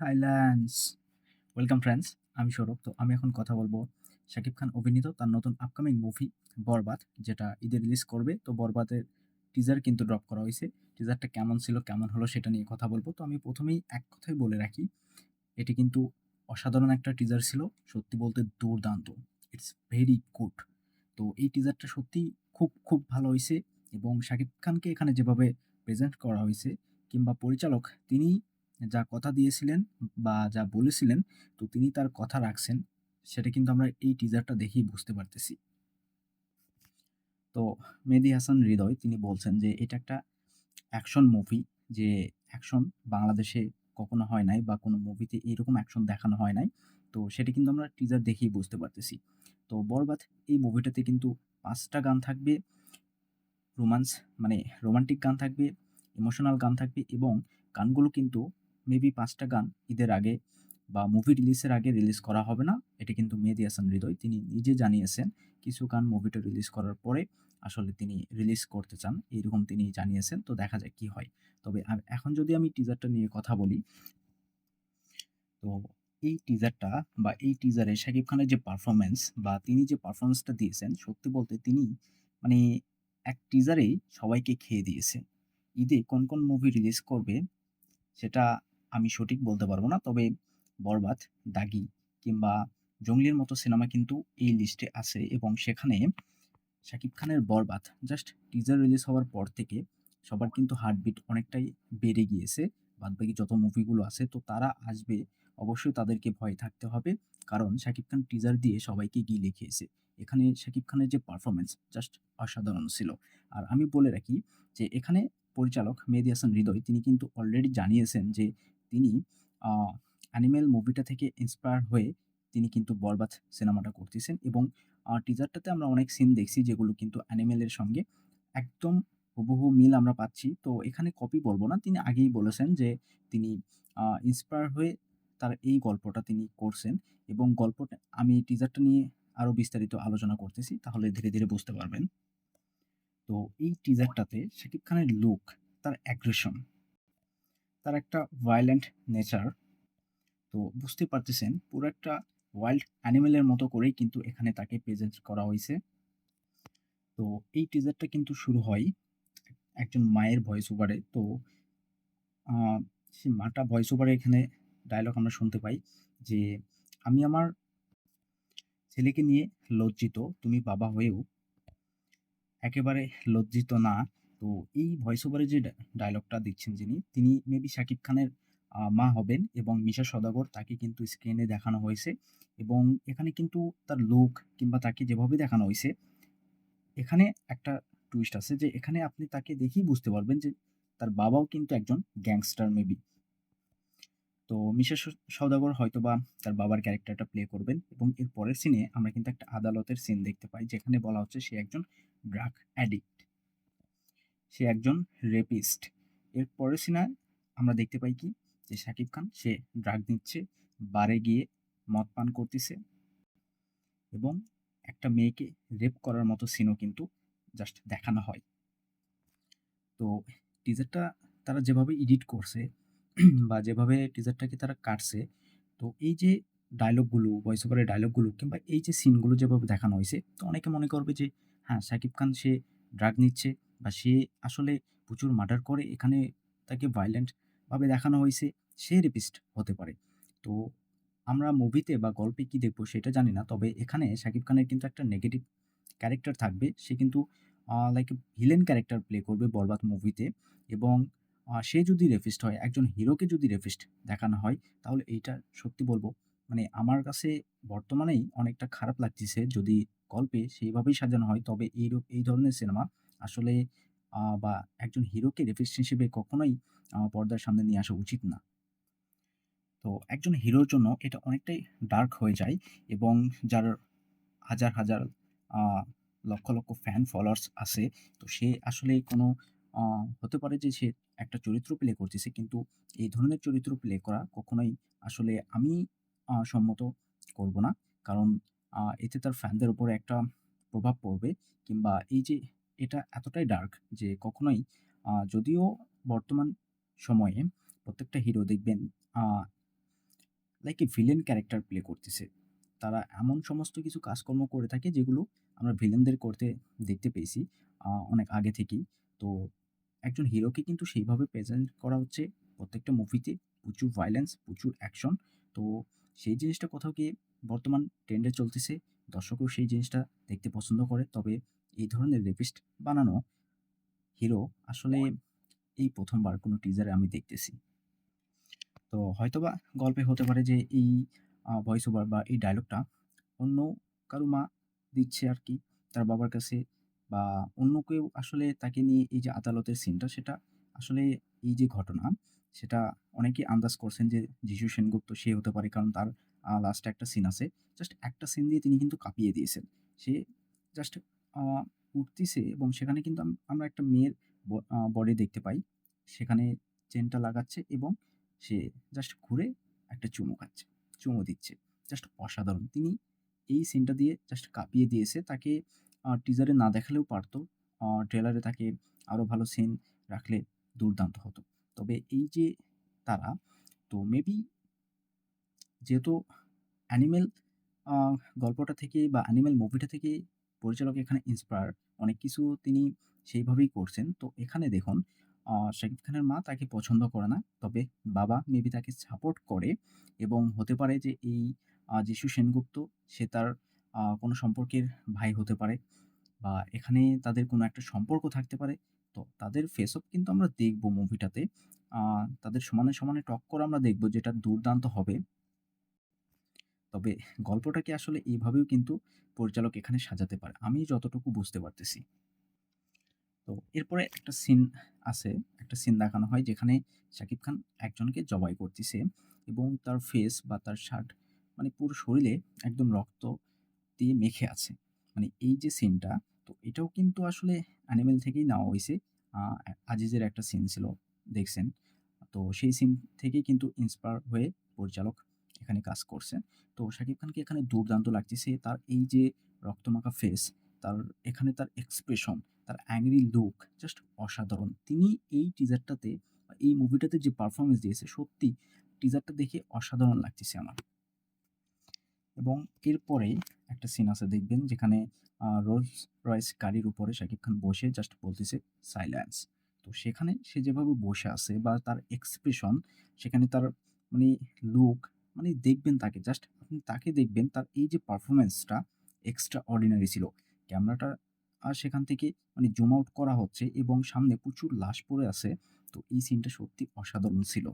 Silence welcome friends আমি সৌরভ। তো আমি এখন কথা বলব শাকিব খান অভিনীত তার নতুন আপকামিং মুভি বরবাদ, যেটা ঈদে রিলিজ করবে। তো বরবাদের টিজার কিন্তু ড্রপ করা হয়েছে। টিজারটা কেমন ছিল, কেমন হলো সেটা নিয়ে কথা বলব। তো আমি প্রথমেই এক কথাই বলে রাখি, এটি কিন্তু অসাধারণ একটা টিজার ছিল, সত্যি বলতে দুর্দান্ত। ইটস ভেরি গুড তো এই টিজারটা সত্যি খুব খুব ভালো হয়েছে এবং শাকিব খানকে এখানে যেভাবে প্রেজেন্ট করা হয়েছে, কিংবা পরিচালক, তিনি যা কথা দিয়েছিলেন বা যা বলেছিলেন, তো তিনি তার কথা রাখছেন, সেটা কিন্তু আমরা এই টিজারটা দেখেই বুঝতে পারতেছি। তো মেহেদী হাসান হৃদয়, তিনি বলছেন যে এটা একটা অ্যাকশন মুভি যে অ্যাকশন বাংলাদেশে কখনো হয় নাই বা কোনো মুভিতে এইরকম অ্যাকশন দেখানো হয় নাই, তো সেটা কিন্তু আমরা টিজার দেখেই বুঝতে পারতেছি। তো বরবাদ এই মুভিটাতে কিন্তু পাঁচটা গান থাকবে রোমান্স মানে রোমান্টিক গান থাকবে ইমোশনাল গান থাকবে এবং গানগুলো কিন্তু মেবি পাঁচটা গান ঈদের আগে বা মুভি রিলিজের আগে রিলিজ করা হবে না। এটা কিন্তু মেহেদী হাসান হৃদয়। তিনি নিজে জানিয়েছেন, কিছু গান মুভিটা রিলিজ করার পরে আসলে তিনি রিলিজ করতে চান। এইরকম তিনি জানিয়েছেন। তো দেখা যায় কি হয়। তবে এখন যদি আমি টিজারটা নিয়ে কথা বলি, তো এই টিজারটা বা এই টিজারে শাকিব খানের যে পারফরমেন্স বা তিনি যে পারফরমেন্সটা দিয়েছেন, সত্যি বলতে তিনি মানে এক টিজারেই সবাইকে খেয়ে দিয়েছে। ঈদে কোন কোন মুভি রিলিজ করবে, সেটা আমি সঠিক বলতে পারব না, তবে বরবাদ, দাগি কিংবা জঙ্গলির মতো সিনেমা কিন্তু এই লিস্টে আছে এবং সেখানে শাকিব খানের বরবাদ জাস্ট টিজার রিলিজ হওয়ার পর থেকে সবার কিন্তু হার্টবিট অনেকটাই বেড়ে গিয়েছে। বাদবাকি যত মুভিগুলো আছে, তো তারা আসবে, অবশ্যই তাদেরকে ভয় থাকতে হবে কারণ শাকিব খান টিজার দিয়ে সবাইকে গিয়ে লিখিয়েছে এখানে শাকিব খানের যে পারফরমেন্স জাস্ট অসাধারণ ছিল। আর আমি বলে রাখি যে এখানে পরিচালক মেহেদী হাসান হৃদয়, তিনি কিন্তু অলরেডি জানিয়েছেন যে তিনি অ্যানিমেল মুভিটা থেকে ইন্সপায়ার হয়ে তিনি কিন্তু বরবাদ সিনেমাটা করতেছেন এবং টিজারটাতে আমরা অনেক সিন দেখছি যেগুলো কিন্তু অ্যানিমেলের সঙ্গে একদম হুবহু মিল আমরা পাচ্ছি। তো এখানে কপি বলব না, তিনি আগেই বলেছেন যে তিনি ইন্সপায়ার হয়ে তার এই গল্পটা তিনি করছেন এবং গল্পটা, আমি টিজারটা নিয়ে আরও বিস্তারিত আলোচনা করতেছি, তাহলে ধীরে ধীরে বুঝতে পারবেন। তো এই টিজারটাতে শাকিব খানের লুক তার অ্যাগ্রেশন তার একটা ভায়োলেন্ট নেচার তো বুঝতে পারতেছেন, পুরো একটা ওয়াইল্ড অ্যানিমেলের মতো করেই কিন্তু এখানে তাকে প্রেজেন্ট করা হয়েছে। তো এই টিজারটা কিন্তু শুরু হয় একজন মায়ের ভয়েস ওভারে তো সে মাটা ভয়েস ওভারে এখানে ডায়লগ আমরা শুনতে পাই যে, আমি আমার ছেলেকে নিয়ে লজ্জিত, তুমি বাবা হয়েও একেবারে লজ্জিত না। তো এই ভয়েস ওভারে যে ডায়লগটা দিচ্ছেন যিনি, তিনি মেবি শাকিব খানের মা হবেন এবং মিশা সদাগর তাকে কিন্তু স্ক্রিনে দেখানো হয়েছে এবং এখানে কিন্তু তার লুক কিংবা তাকে যেভাবে দেখানো হয়েছে, এখানে একটা টুইস্ট আছে যে এখানে আপনি তাকে দেখেই বুঝতে পারবেন যে তার বাবাও কিন্তু একজন গ্যাংস্টার মেবি তো মিশা সৌদাগর হয়তো বা তার বাবার ক্যারেক্টারটা প্লে করবেন এবং এর পরের সিনে আমরা কিন্তু একটা আদালতের সিন দেখতে পাই, যেখানে বলা হচ্ছে সে একজন ড্রাগ অ্যাডিক্ট সে একজন রেপিস্ট এর পরের সিনায় আমরা দেখতে পাই কি? যে শাকিব খান, সে ড্রাগ নিচ্ছে, বারে গিয়ে মদ পান করতেছে এবং একটা মেয়েকে রেপ করার মতো সিনও কিন্তু জাস্ট দেখানো হয়। তো টিজারটা তারা যেভাবে এডিট করছে বা যেভাবে টিজারটাকে তারা কাটছে, তো এই যে ডায়লগগুলো ভয়েস ওভারের ডায়লগগুলো কিংবা এই যে সিনগুলো যেভাবে দেখানো হয়েছে, তো অনেকে মনে করবে যে হ্যাঁ শাকিব খান সে ড্রাগ নিচ্ছে বা সে আসলে প্রচুর মার্ডার করে, এখানে তাকে ভায়োলেন্টভাবে দেখানো হয়েছে, সে রেপিস্ট হতে পারে। তো আমরা মুভিতে বা গল্পে কি দেখব সেটা জানি না, তবে এখানে শাকিব খানের কিন্তু একটা নেগেটিভ ক্যারেক্টার থাকবে। সে কিন্তু লাইক ভিলেন ক্যারেক্টার প্লে করবে বরবাদ মুভিতে এবং সে যদি রেফিস্ট হয়, একজন হিরোকে যদি রেফিস্ট দেখানো হয়, তাহলে এইটা সত্যি বলব মানে আমার কাছে বর্তমানেই অনেকটা খারাপ লাগতেছে যদি গল্পে সেইভাবেই সাজানো হয়, তবে এই এই ধরনের সিনেমা আসলে বা একজন হিরোকে রেফিস্ট হিসেবে কখনোই পর্দার সামনে নিয়ে আসা উচিত না। তো একজন হিরোর জন্য এটা অনেকটাই ডার্ক হয়ে যায় এবং যার হাজার হাজার লক্ষ লক্ষ ফ্যান ফলোয়ার্স আছে, তো সে আসলে কোনো হতে পারে যে সে একটা চরিত্র প্লে করতেছে কিন্তু এই ধরনের চরিত্র প্লে করা কখনোই আসলে আমি সম্মত করব না। কারণ এতে তার ফ্যানদের উপরে একটা প্রভাব পড়বে কিংবা এই যে এটা এতটাই ডার্ক যে কখনোই যদিও বর্তমান সময়ে প্রত্যেকটা হিরো দেখবেন like a villain character play করতেছে। তারা এমন সমস্ত কিছু কাজকর্ম করে থাকে যেগুলো আমরা ভিলেনদের করতে দেখতে পেয়েছি অনেক আগে থেকেই। তো একজন হিরোকে কিন্তু সেইভাবে প্রেজেন্ট করা হচ্ছে প্রত্যেকটা মুভিতে প্রচুর ভায়োলেন্স, প্রচুর অ্যাকশন। তো সেই জিনিসটা কোথাও গিয়ে বর্তমান ট্রেন্ডে চলতেছে। দর্শকও সেই জিনিসটা দেখতে পছন্দ করে। তবে এই ধরনের রেপিস্ট বানানো হিরো আসলে এই প্রথমবার কোনো টিজারে আমি দেখতেছি। তো হয়তোবা গল্পে হতে পারে যে এই ভয়েস ওভার বা এই ডায়লগটা অন্য কারও মা দিচ্ছে আর কি তার বাবার কাছে বা অন্য কেউ আসলে তাকে নিয়ে এই যে আদালতের সিনটা সেটা আসলে এই যে ঘটনা সেটা অনেকেই আন্দাজ করছেন যে যিশু সেনগুপ্ত সে হতে পারে। কারণ তার লাস্টে একটা সিন আছে। জাস্ট একটা সিন দিয়ে তিনি কিন্তু কাঁপিয়ে দিয়েছেন। সে জাস্ট উঠতিছে এবং সেখানে কিন্তু আম আমরা একটা মেয়ের বডি দেখতে পাই। সেখানে চেইনটা লাগাচ্ছে এবং সে জাস্ট ঘুরে একটা চুমু খাচ্ছে, চুমু দিচ্ছে। জাস্ট অসাধারণ! তিনি এই সিনটা দিয়ে জাস্ট কাঁপিয়ে দিয়েছে। তাকে টিজারে না দেখালেও পারত। ট্রেলারে তাকে আরও ভালো সিন রাখলে দুর্দান্ত হতো। তবে এই যে তারা তো মেবি যেহেতু অ্যানিমেল গল্পটা থেকে বা অ্যানিমেল মুভিটা থেকে পরিচালক এখানে ইন্সপায়ার অনেক কিছু তিনি সেইভাবেই করছেন। তো এখানে দেখুন শাকিব খানের মা তাকে পছন্দ করে না। তবে বাবা মেবি তাকে সাপোর্ট করে এবং হতে পারে যে এই যিশু সেনগুপ্ত সে তার কোনো সম্পর্কের ভাই হতে পারে বা এখানে তাদের কোনো একটা সম্পর্ক থাকতে পারে। তো তাদের ফেস অফ কিন্তু আমরা দেখব মুভিটাতে। তাদের সমানে, সমানে টক্কর আমরা দেখব যেটা দুর্দান্ত হবে। তবে গল্পটাকে আসলে এভাবেও কিন্তু পরিচালক এখানে সাজাতে পারে। আমি যতটুকু বুঝতে পারতেছি। তো এরপরে একটা সিন আছে। একটা সিন দেখানো হয় যেখানে শাকিব খান একজনকে জবাই করতিছে এবং তার ফেস বা তার শার্ট মানে পুরো শরীরে একদম রক্ত দিয়ে মেখে আছে। মানে এই যে সিনটা, তো এটাও কিন্তু আসলে অ্যানিমেল থেকেই নেওয়া হইছে। আ, আজিজের একটা সিন ছিল, দেখছেন। তো সেই সিন থেকেই কিন্তু ইন্সপায়ার হয়ে পরিচালক এখানে কাজ করছেন। তো শাকিব খানকে এখানে দুর্দান্ত লাগতেছে। তার এই যে রক্তমাখা ফেস, তার এখানে তার এক্সপ্রেশন, তার অ্যাংরি লুক জাস্ট অসাধারণ। তিনি এই টিজারটাতে এই মুভিটাতে যে পারফরম্যান্স দিয়েছে সত্যি টিজারটা দেখে অসাধারণ লাগতেছে আমার। এবং এরপরে একটা সিন আছে দেখবেন যেখানে রোলস রয়েস গাড়ির উপরে শাকিব খান বসে জাস্ট বলতেছে সাইলেন্স। তো সেখানে সে যেভাবে বসে আছে বা তার এক্সপ্রেশন সেখানে তার মানে লুক মানে দেখবেন তাকে জাস্ট আপনি তাকে দেখবেন তার এই যে পারফরমেন্সটা এক্সট্রা অর্ডিনারি ছিল। ক্যামেরাটা আর সেখান থেকে মানে জুম আউট করা হচ্ছে এবং সামনে প্রচুর লাশ পড়ে আছে। তো এই সিনটা সত্যি অসাধারণ ছিল।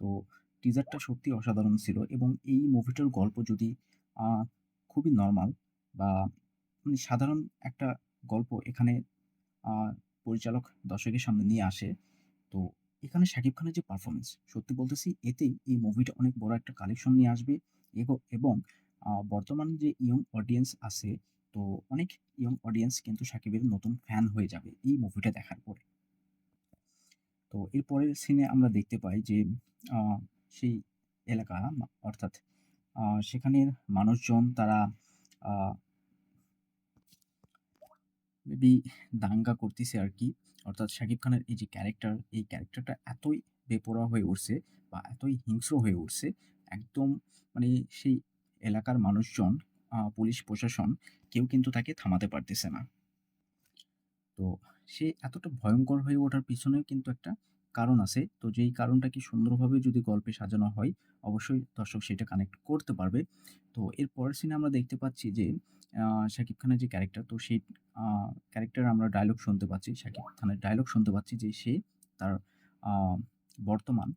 তো টিজারটা সত্যি অসাধারণ ছিল এবং এই মুভিটার গল্প যদি খুবই নর্মাল বা মানে সাধারণ একটা গল্প এখানে পরিচালক দর্শকের সামনে নিয়ে আসে। তো এখানে শাকিব খানের যে পারফরম্যান্স সত্যি বলতেছি, এতেই এই মুভিটা অনেক বড় একটা কালেকশন নিয়ে আসবে এবং বর্তমান যে ইয়ং অডিয়েন্স আছে, তো অনেক ইয়ং অডিয়েন্স কিন্তু শাকিবের নতুন ফ্যান হয়ে যাবে এই মুভিটা দেখার পরে। তো এরপরের সিনে আমরা দেখতে পাই যে সেই এলাকা অর্থাৎ সেখানের মানুষজন তারা মেবি দাঙ্গা করতিছে আরকি। অর্থাৎ শাকিব খানের এই যে ক্যারেক্টার, এই ক্যারেক্টারটা এতই বেপরোয়া হয়ে উঠছে বা এতই হিংস্র হয়ে উঠছে, একদম মানে সেই এলাকার মানুষজন, পুলিশ প্রশাসন কেউ কিন্তু তাকে থামাতে পারতেছে না। তো সে এতটা ভয়ঙ্কর হয়ে ওঠার পিছনেও কিন্তু একটা কারণ আছে। তো যেই কারণটাকে সুন্দরভাবে যদি গল্পে সাজানো হয়, অবশ্যই দর্শক সেটা কানেক্ট করতে পারবে। তো এর পরের সিনে আমরা দেখতে পাচ্ছি যে শাকিব খানের যে ক্যারেক্টার তো সেই ক্যারেক্টার আমরা ডায়লগ শুনতে পাচ্ছি। শাকিব খানের ডায়লগ শুনতে পাচ্ছি যে সে তার বর্তমান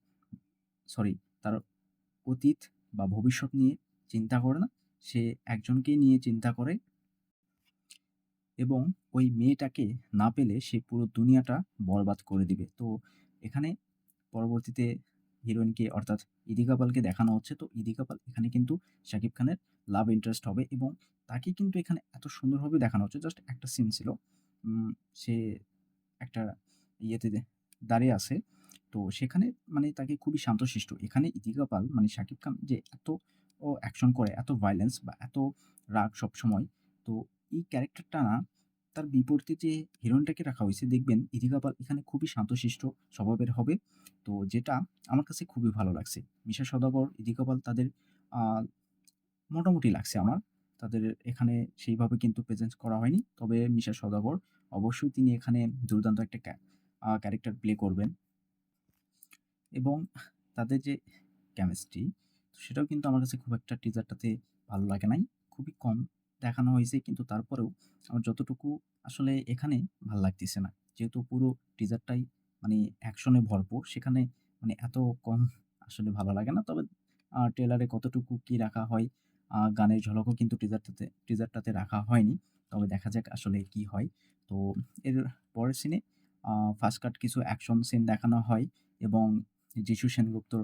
সরি তার অতীত বা ভবিষ্যৎ নিয়ে চিন্তা করে না। সে একজনকেই নিয়ে চিন্তা করে এবং ওই মেয়েটাকে না পেলে সে পুরো দুনিয়াটা বরবাদ করে দিবে। তো এখানে পরবর্তীতে হিরোইনকে অর্থাৎ ইদিকা পালকে দেখানো হচ্ছে। তো ইদিকা পাল এখানে কিন্তু শাকিব খানের লাভ ইন্টারেস্ট হবে এবং তাকে কিন্তু এখানে এত সুন্দরভাবে দেখানো হচ্ছে। জাস্ট একটা সিন ছিল। সে একটা ইয়েতে দাঁড়িয়ে আছে। তো সেখানে মানে তাকে খুবই শান্তশিষ্ট। এখানে ইদিকা পাল মানে শাকিব খান যে এত অ্যাকশন করে, এত ভায়োলেন্স বা এত রাগ সবসময়। তো এই ক্যারেক্টারটা না তার বিপরীতে যে হিরোইনটাকে রাখা হয়েছে, দেখবেন ইদিকা পাল এখানে খুবই শান্তশিষ্ট স্বভাবের হবে। তো যেটা আমার কাছে খুবই ভালো লাগছে। মিশা সদাগর ইদি কাপাল তাদের মোটামুটি লাগছে আমার। তাদের এখানে সেইভাবে কিন্তু প্রেজেন্স করা হয়নি। তবে মিশা সদাগর অবশ্যই তিনি এখানে দুর্দান্ত একটা ক্যারেক্টার প্লে করবেন। এবং তাদের যে কেমিস্ট্রি সেটাও কিন্তু আমার কাছে খুব একটা টিজারটাতে ভালো লাগে নাই। খুবই কম দেখানো হয়েছে কিন্তু তারপরেও আমার যতটুকু আসলে এখানে ভালো লাগতেছে না। যেহেতু পুরো টিজারটাই মানে অ্যাকশনে ভরপুর সেখানে মানে এত কম আসলে ভালো লাগে না। তবে ট্রেলারে কতটুকু কি রাখা হয়, গানের ঝলকও কিন্তু টিজারটাতে টিজারটাতে রাখা হয়নি। তবে দেখা যাক আসলে কি হয়। তো এর পরের সিনে ফার্স্ট কাট কিছু অ্যাকশন সিন দেখানো হয় এবং যিশু সেনগুপ্তর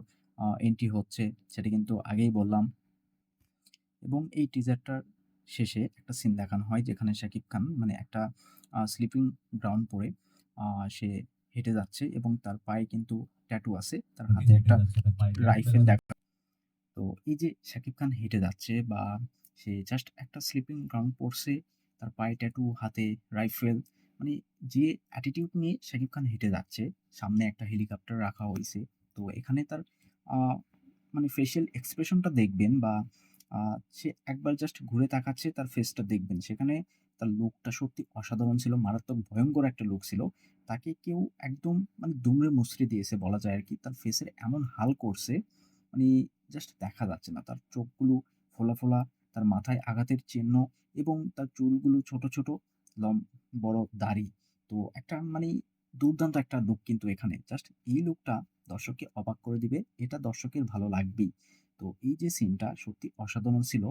এন্ট্রি হচ্ছে সেটা কিন্তু আগেই বললাম। এবং এই টিজারটার শেষে একটা সিন দেখানো হয় যেখানে শাকিব খান মানে একটা স্লিপিং গ্রাউন্ড পরে সে হেঁটে যাচ্ছে এবং তার পায়ে কিন্তু ট্যাটু আছে। তার হাতে একটা রাইফেল দেখা তো এই যে শাকিব খান হেঁটে যাচ্ছে বা সে জাস্ট একটা স্লিপিং গ্রাউন্ড পড়ছে, তার পায়ে ট্যাটু, হাতে রাইফেল মানে যে অ্যাটিটিউড নিয়ে শাকিব খান হেঁটে যাচ্ছে, সামনে একটা হেলিকপ্টার রাখা হয়েছে তো এখানে তার মানে ফেসিয়াল এক্সপ্রেশনটা দেখবেন বা সে একবার জাস্ট ঘুরে তাকাচ্ছে তার ফেসটা দেখবেন। সেখানে তার লুকটা সত্যি অসাধারণ ছিল। মারাত্মক ভয়ঙ্কর একটা লুক ছিল। তাকে কেউ একদম মানে দুমড়ে মুচড়ে দিয়েছে বলা যায় আর কি তার ফেসের এমন হাল করছে মানে জাস্ট দেখা যাচ্ছে না। তার চোখগুলো ফোলা, ফোলা, তার মাথায় আঘাতের চিহ্ন এবং তার চুলগুলো ছোট, ছোট, লম বড় দাড়ি। তো একটা মানে দুর্দান্ত একটা লুক কিন্তু এখানে। জাস্ট এই লুকটা দর্শককে অবাক করে দিবে। এটা দর্শকের ভালো লাগবেই। তো এই যে সিনটা সত্যি অসাধারণ ছিল।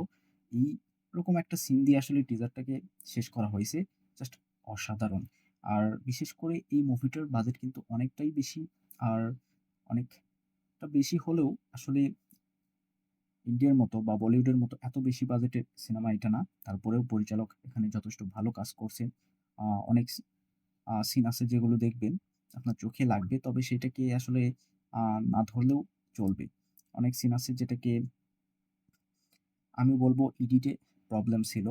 এই রকম একটা সিন দিয়ে আসলে টিজারটাকে শেষ করা হয়েছে জাস্ট অসাধারণ। আর বিশেষ করে এই মুভিটার বাজেট কিন্তু অনেকটাই বেশি। আর অনেকটা বেশি হলেও আসলে ইন্ডিয়ার মতো বা বলিউডের মতো এত বেশি বাজেটের সিনেমা এটা না। তারপরেও পরিচালক এখানে যথেষ্ট ভালো কাজ করছেন। অনেক সিন আছে যেগুলো দেখবেন, আপনার চোখে লাগবে। তবে সেটাকে আসলে না ধরলেও চলবে। অনেক সিন আছে যেটাকে আমি বলব এডিটে প্রবলেম ছিল।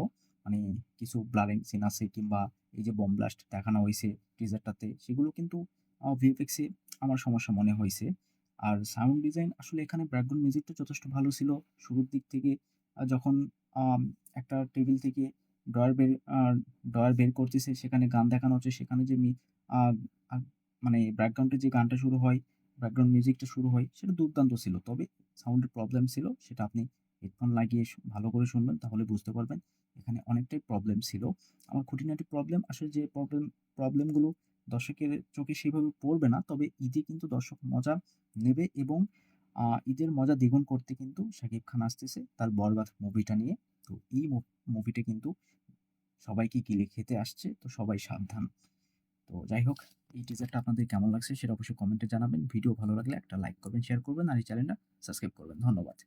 মানে কিছু ব্লারিং সিন আছে কিংবা এই যে বম ব্লাস্ট দেখানো হয়েছে টিজারটাতে সেগুলো কিন্তু ভিএফএক্স আমার সমস্যা মনে হয়েছে আর সাউন্ড ডিজাইন আসলে এখানে ব্যাকগ্রাউন্ড মিউজিকটা যথেষ্ট ভালো ছিল। শুরুর দিক থেকে যখন একটা টেবিল থেকে ড্রয়ার বের ড্রয়ার বের করতেছে সেখানে গান দেখানো হচ্ছে সেখানে যে মানে ব্যাকগ্রাউন্ডে যে গানটা শুরু হয়, ব্যাকগ্রাউন্ড মিউজিকটা শুরু হয়, সেটা দুর্দান্ত ছিল। তবে সাউন্ডের প্রবলেম ছিল। সেটা আপনি হেডফোন লাগিয়ে ভালো করে শুনবেন, তাহলে বুঝতে পারবেন। এখানে অনেকটাই প্রবলেম ছিল। আমার খুঁটিনাটি প্রবলেম, আসলে যে প্রবলেম, প্রবলেমগুলো দর্শকের চোখে সেভাবে পড়বে না। তবে ঈদে কিন্তু দর্শক মজা নেবে এবং ঈদের মজা দ্বিগুণ করতে কিন্তু শাকিব খান আসতেছে তার 'বরবাদ' মুভিটা নিয়ে। তো এই মুভিটা কিন্তু সবাইকে গিলে খেতে আসছে। তো সবাই সাবধান। তো যাই হোক এই টিজারটা আপনাদের কেমন লাগছে সেটা অবশ্যই কমেন্টে জানাবেন। ভিডিও ভালো লাগলে একটা লাইক করবেন, শেয়ার করবেন আর এই চ্যানেলটা সাবস্ক্রাইব করবেন। ধন্যবাদ।